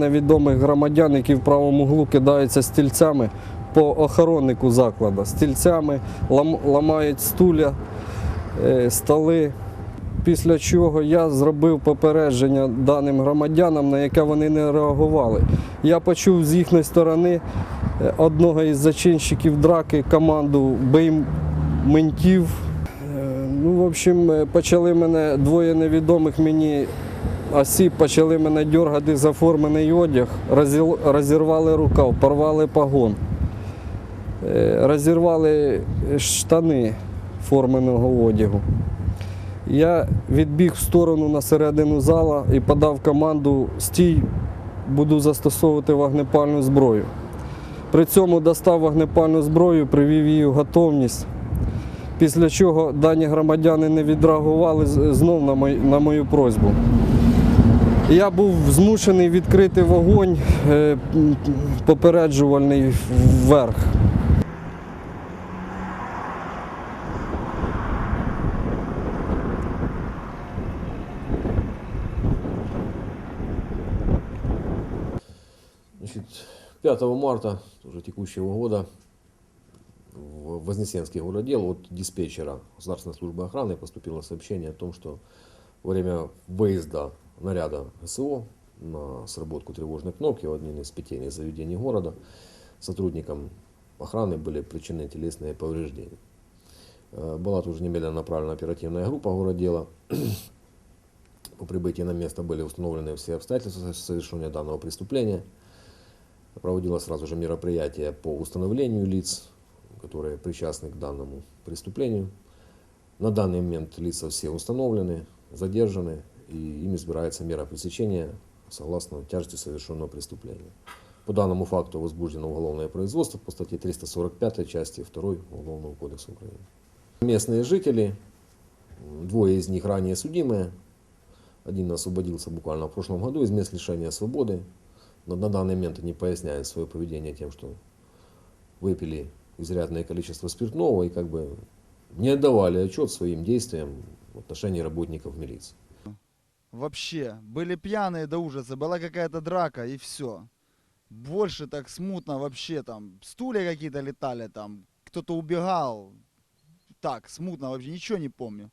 Невідомих громадян, які в правому углу кидаються стільцями по охороннику закладу. Стільцями ламають стуля, е, столи. Після чого я зробив попередження даним громадянам, на яке вони не реагували. Я почув з їхньої сторони е, одного із зачинщиків драки команду бий ментів. Е, Ну, в общем, почали мене двоє невідомих мені осіб, почали мене дергати за формений одяг, розірвали рукав, порвали погон, е, розірвали штани форменого одягу. Я відбіг в сторону на середину зала і подав команду стій, буду застосовувати вогнепальну зброю. При цьому достав вогнепальну зброю, привів її в готовність. Після чого дані громадяни не відреагували знов на мою, на мою просьбу. Я був змушений відкрити вогонь е, м, попереджувальний вверх. Значит, 5 марта уже текущего года в Вознесенский городел от диспетчера Государственной службы охраны поступило сообщение о том, что во время выезда наряда СО на сработку тревожной кнопки в один из питейных заведений города сотрудникам охраны были причинены телесные повреждения. Э, Была тоже немедленно направлена оперативная группа городела. По прибытии на место были установлены все обстоятельства совершения данного преступления. Проводилось сразу же мероприятие по установлению лиц, которые причастны к данному преступлению. На данный момент лица все установлены, задержаны, и им избирается мера пресечения согласно тяжести совершенного преступления. По данному факту возбуждено уголовное производство по статье 345 части 2 Уголовного кодекса Украины. Местные жители, двое из них ранее судимые, один освободился буквально в прошлом году из мест лишения свободы, но на данный момент они поясняют свое поведение тем, что выпили изрядное количество спиртного и как бы не отдавали отчет своим действиям в отношении работников милиции. Вообще, были пьяные до ужаса, была какая-то драка и все. Больше так смутно вообще там, стулья какие-то летали там, кто-то убегал. Так, смутно вообще, ничего не помню.